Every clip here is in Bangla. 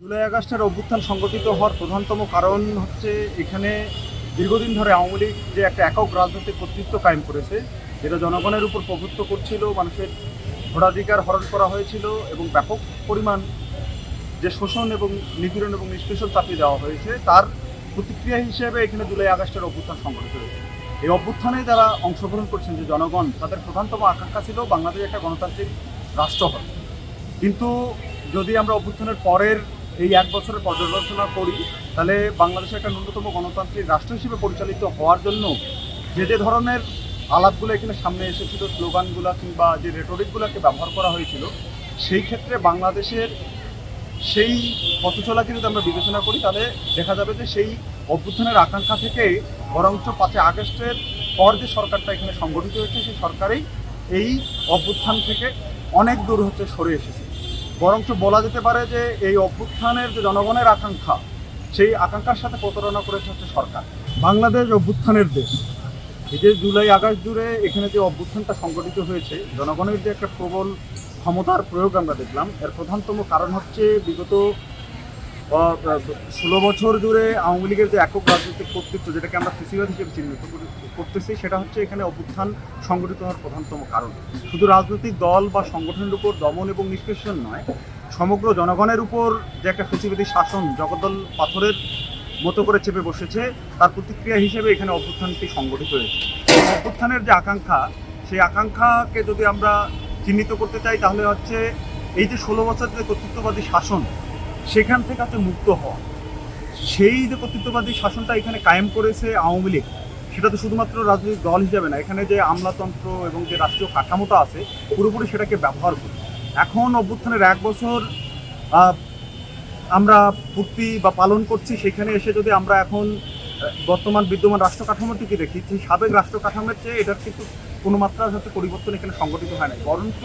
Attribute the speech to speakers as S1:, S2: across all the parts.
S1: জুলাই আগস্টের অভ্যুত্থান সংগঠিত হওয়ার প্রধানতম কারণ হচ্ছে এখানে দীর্ঘদিন ধরে আওয়ামী লীগ যে একটা একক রাজনৈতিক কর্তৃত্ব কায়েম করেছে, যেটা জনগণের উপর প্রভুত্ব করছিল, মানুষের ভোটাধিকার হরণ করা হয়েছিল এবং ব্যাপক পরিমাণ যে শোষণ এবং নিপীড়ন এবং নিষ্পেষণ চাপিয়ে দেওয়া হয়েছে, তার প্রতিক্রিয়া হিসেবে এখানে জুলাই আগস্টের অভ্যুত্থান সংগঠিত হয়েছে। এই অভ্যুত্থানে যারা অংশগ্রহণ করছেন যে জনগণ, তাদের প্রধানতম আকাঙ্ক্ষা ছিল বাংলাদেশ একটা গণতান্ত্রিক রাষ্ট্র হবে কিন্তু যদি আমরা অভ্যুত্থানের পরের এই এক বছরের পর্যালোচনা করি, তাহলে বাংলাদেশে একটা ন্যূনতম গণতান্ত্রিক রাষ্ট্র হিসেবে পরিচালিত হওয়ার জন্য যে যে ধরনের আলাপগুলো এখানে সামনে এসেছিল, স্লোগানগুলো কিংবা যে রেটরিকগুলোকে ব্যবহার করা হয়েছিল, সেই ক্ষেত্রে বাংলাদেশের সেই পথ চলাকে যদি আমরা বিবেচনা করি, তাহলে দেখা যাবে যে সেই অভ্যুত্থানের আকাঙ্ক্ষা থেকে বরঞ্চ পাঁচই আগস্টের পর যে সরকারটা এখানে সংগঠিত হয়েছে, সেই সরকারেই এই অভ্যুত্থান থেকে অনেক দূর হচ্ছে সরে এসেছে। বরঞ্চ বলা যেতে পারে যে এই অভ্যুত্থানের যে জনগণের আকাঙ্ক্ষা, সেই আকাঙ্ক্ষার সাথে প্রতারণা করেছে হচ্ছে সরকার। বাংলাদেশ অভ্যুত্থানের দেশ। এই যে জুলাই, আগস্ট জুড়ে এখানে যে অভ্যুত্থানটা সংগঠিত হয়েছে, জনগণের যে একটা প্রবল ক্ষমতার প্রয়োগ আমরা দেখলাম। এর প্রধানতম কারণ হচ্ছে বিগত ষোলো বছর জুড়ে আওয়ামী লীগের যে একক রাজনৈতিক কর্তৃত্ব যেটাকে আমরা কৃষিবাদ হিসেবে চিহ্নিত করতেছি, সেটা হচ্ছে এখানে অভ্যুত্থান সংগঠিত হওয়ার প্রধানতম কারণ। শুধু রাজনৈতিক দল বা সংগঠনের উপর দমন এবং নিষ্পেষণ নয়, সমগ্র জনগণের উপর যে একটা ফেসিবাদী শাসন, জগদ্দল পাথরের মতো করে চেপে বসেছে, তার প্রতিক্রিয়া হিসেবে এখানে অভ্যুত্থানটি সংগঠিত হয়েছে। অভ্যুত্থানের যে আকাঙ্ক্ষা, সেই আকাঙ্ক্ষাকে যদি আমরা চিহ্নিত করতে চাই, তাহলে হচ্ছে এই যে ষোলো বছর যে কর্তৃত্ববাদী শাসন সেখান থেকে হচ্ছে মুক্ত হওয়া সেই যে কর্তৃত্ববাদী শাসনটা এখানে কায়েম করেছে আওয়ামী লীগ, সেটা তো শুধুমাত্র রাজনৈতিক দল হিসাবে না, এখানে যে আমলাতন্ত্র এবং যে রাষ্ট্রীয় কাঠামোটা আছে, পুরোপুরি সেটাকে ব্যবহার করি এখন অভ্যুত্থানের এক বছর আমরা পূর্তি বা পালন করছি, সেখানে এসে যদি আমরা এখন বর্তমান বিদ্যমান রাষ্ট্র কাঠামোটিকে দেখি, সেই সাবেক রাষ্ট্র কাঠামোর চেয়ে এটার কিন্তু কোনো হচ্ছে পরিবর্তন এখানে সংগঠিত হয় না বরঞ্চ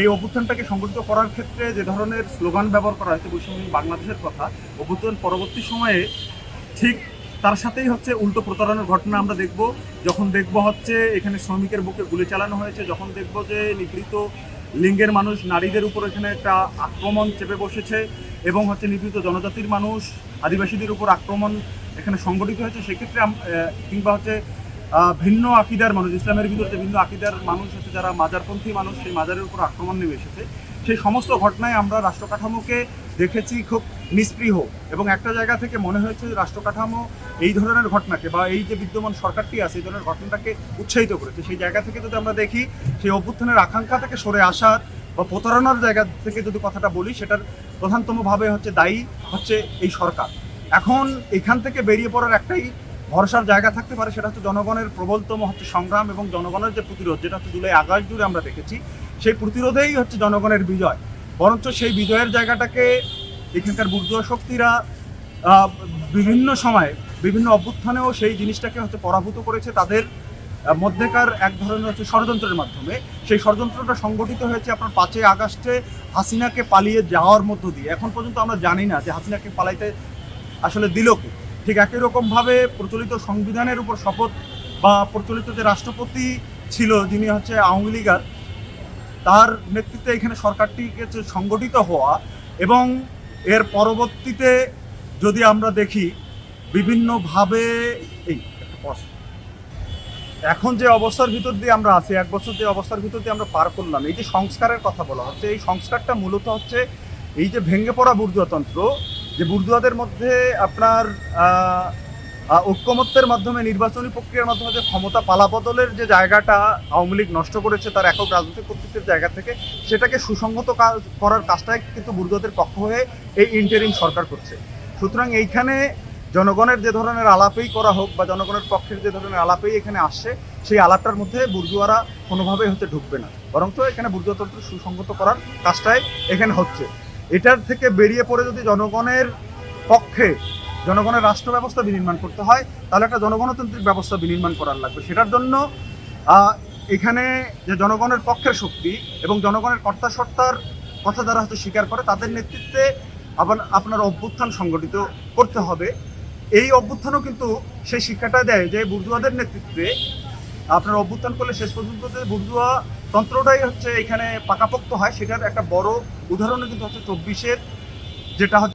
S1: এই অভ্যুত্থানটাকে সংগঠিত করার ক্ষেত্রে যে ধরনের স্লোগান ব্যবহার করা হয়েছে বৈষম্য বাংলাদেশের কথা, অভ্যুত্থান পরবর্তী সময়ে ঠিক তার সাথেই হচ্ছে উল্টো প্রতারণার ঘটনা আমরা দেখব। যখন দেখব হচ্ছে এখানে শ্রমিকের বুকে গুলি চালানো হয়েছে, যখন দেখব যে নিপীড়িত লিঙ্গের মানুষ নারীদের উপর এখানে একটা আক্রমণ চেপে বসেছে এবং হচ্ছে নিপীড়িত জনজাতির মানুষ, আদিবাসীদের উপর আক্রমণ এখানে সংগঠিত হয়েছে, সেক্ষেত্রে কিংবা হচ্ছে ভিন্ন আকিদার মানুষ, ইসলামের ভিতরে ভিন্ন আকিদার মানুষ হচ্ছে যারা মাজারপন্থী মানুষ, সেই মাজারের উপর আক্রমণ নেমে এসেছে। সেই সমস্ত ঘটনায় আমরা রাষ্ট্র কাঠামোকে দেখেছি খুব নিষ্পৃহ এবং একটা জায়গা থেকে মনে হয়েছে যে রাষ্ট্র কাঠামো এই ধরনের ঘটনাকে বা এই যে বিদ্যমান সরকারটি আছে, এই ধরনের ঘটনাটাকে উৎসাহিত করেছে। সেই জায়গা থেকে যদি আমরা দেখি, সেই অভ্যুত্থানের আকাঙ্ক্ষা থেকে সরে আসার বা প্রতারণার জায়গা থেকে যদি কথাটা বলি, সেটার প্রধানতমভাবে হচ্ছে দায়ী হচ্ছে এই সরকার। এখন এখান থেকে বেরিয়ে পড়ার একটাই ভরসার জায়গা থাকতে পারে, সেটা হচ্ছে জনগণের প্রবলতম হচ্ছে সংগ্রাম এবং জনগণের যে প্রতিরোধ, যেটা হচ্ছে জুলাই আগস্ট জুড়ে আমরা দেখেছি, সেই প্রতিরোধেই হচ্ছে জনগণের বিজয়। বরঞ্চ সেই বিজয়ের জায়গাটাকে এখানকার বুর্জুয়া শক্তিরা বিভিন্ন সময়ে, বিভিন্ন অভ্যুত্থানেও সেই জিনিসটাকে হচ্ছে পরাভূত করেছে। তাদের মধ্যেকার এক ধরনের হচ্ছে ষড়যন্ত্রের মাধ্যমে। সেই ষড়যন্ত্রটা সংগঠিত হয়েছে আপনার পাঁচই আগস্টে হাসিনাকে পালিয়ে যাওয়ার মধ্য দিয়ে। এখন পর্যন্ত আমরা জানি না যে হাসিনাকে পালাইতে আসলে দিল কে। ঠিক একই রকমভাবে প্রচলিত সংবিধানের উপর শপথ বা প্রচলিত যে রাষ্ট্রপতি ছিল, যিনি হচ্ছে আওয়ামী লীগার, তার নেতৃত্বে এখানে সরকারটিকে সংগঠিত হওয়া এবং এর পরবর্তীতে যদি আমরা দেখি বিভিন্নভাবে এই এখন যে অবস্থার ভিতর দিয়ে আমরা আছি, এক বছর যে অবস্থার ভিতর দিয়ে আমরা পার করলাম, এই যে সংস্কারের কথা বলা হচ্ছে, এই সংস্কারটা মূলত হচ্ছে এই যে ভেঙে পড়া বুর্জুয়াতন্ত্র যে বুর্জুয়াদের মধ্যে আপনার ঐক্যমত্যের মাধ্যমে নির্বাচনী প্রক্রিয়ার মাধ্যমে যে ক্ষমতা পালাবদলের যে জায়গাটা আওয়ামী লীগ নষ্ট করেছে তার একক রাজনৈতিক কর্তৃত্বের জায়গা থেকে, সেটাকে সুসংহত কাজ- করার কাজটাই কিন্তু বুর্জুয়াদের পক্ষ হয়ে এই ইন্টারিম সরকার করছে। সুতরাং এইখানে জনগণের যে ধরনের আলাপেই করা হোক বা জনগণের পক্ষের যে ধরনের আলাপেই এখানে আসছে, সেই আলাপটার মধ্যে বুর্জুয়ারা কোনোভাবেই হতে ঢুকবে না। বরঞ্চ এখানে বুর্জুয়াতন্ত্র সুসংগত করার কাজটাই এখানে হচ্ছে। এটার থেকে বেরিয়ে পড়ে যদি জনগণের পক্ষে, জনগণের রাষ্ট্র ব্যবস্থা বিনির্মাণ করতে হয়, তাহলে একটা জনগণতান্ত্রিক ব্যবস্থা বিনির্মাণ করার লাগবে। সেটার জন্য এখানে যে জনগণের পক্ষের শক্তি এবং জনগণের কর্তাসত্তার কথা যারা হয়তো স্বীকার করে, তাদের নেতৃত্বে আবার আপনার অভ্যুত্থান সংগঠিত করতে হবে। এই অভ্যুত্থানও কিন্তু সেই শিক্ষাটা দেয় যে বুর্জুয়াদের নেতৃত্বে আপনার অভ্যুত্থান করলে শেষ পর্যন্ত বুর্জুয়া তন্ত্রটাই হচ্ছে এখানে পাকাপোক্ত হয়। সেটার একটা বড় উদাহরণ কিন্তু হচ্ছে চব্বিশের যেটা হচ্ছে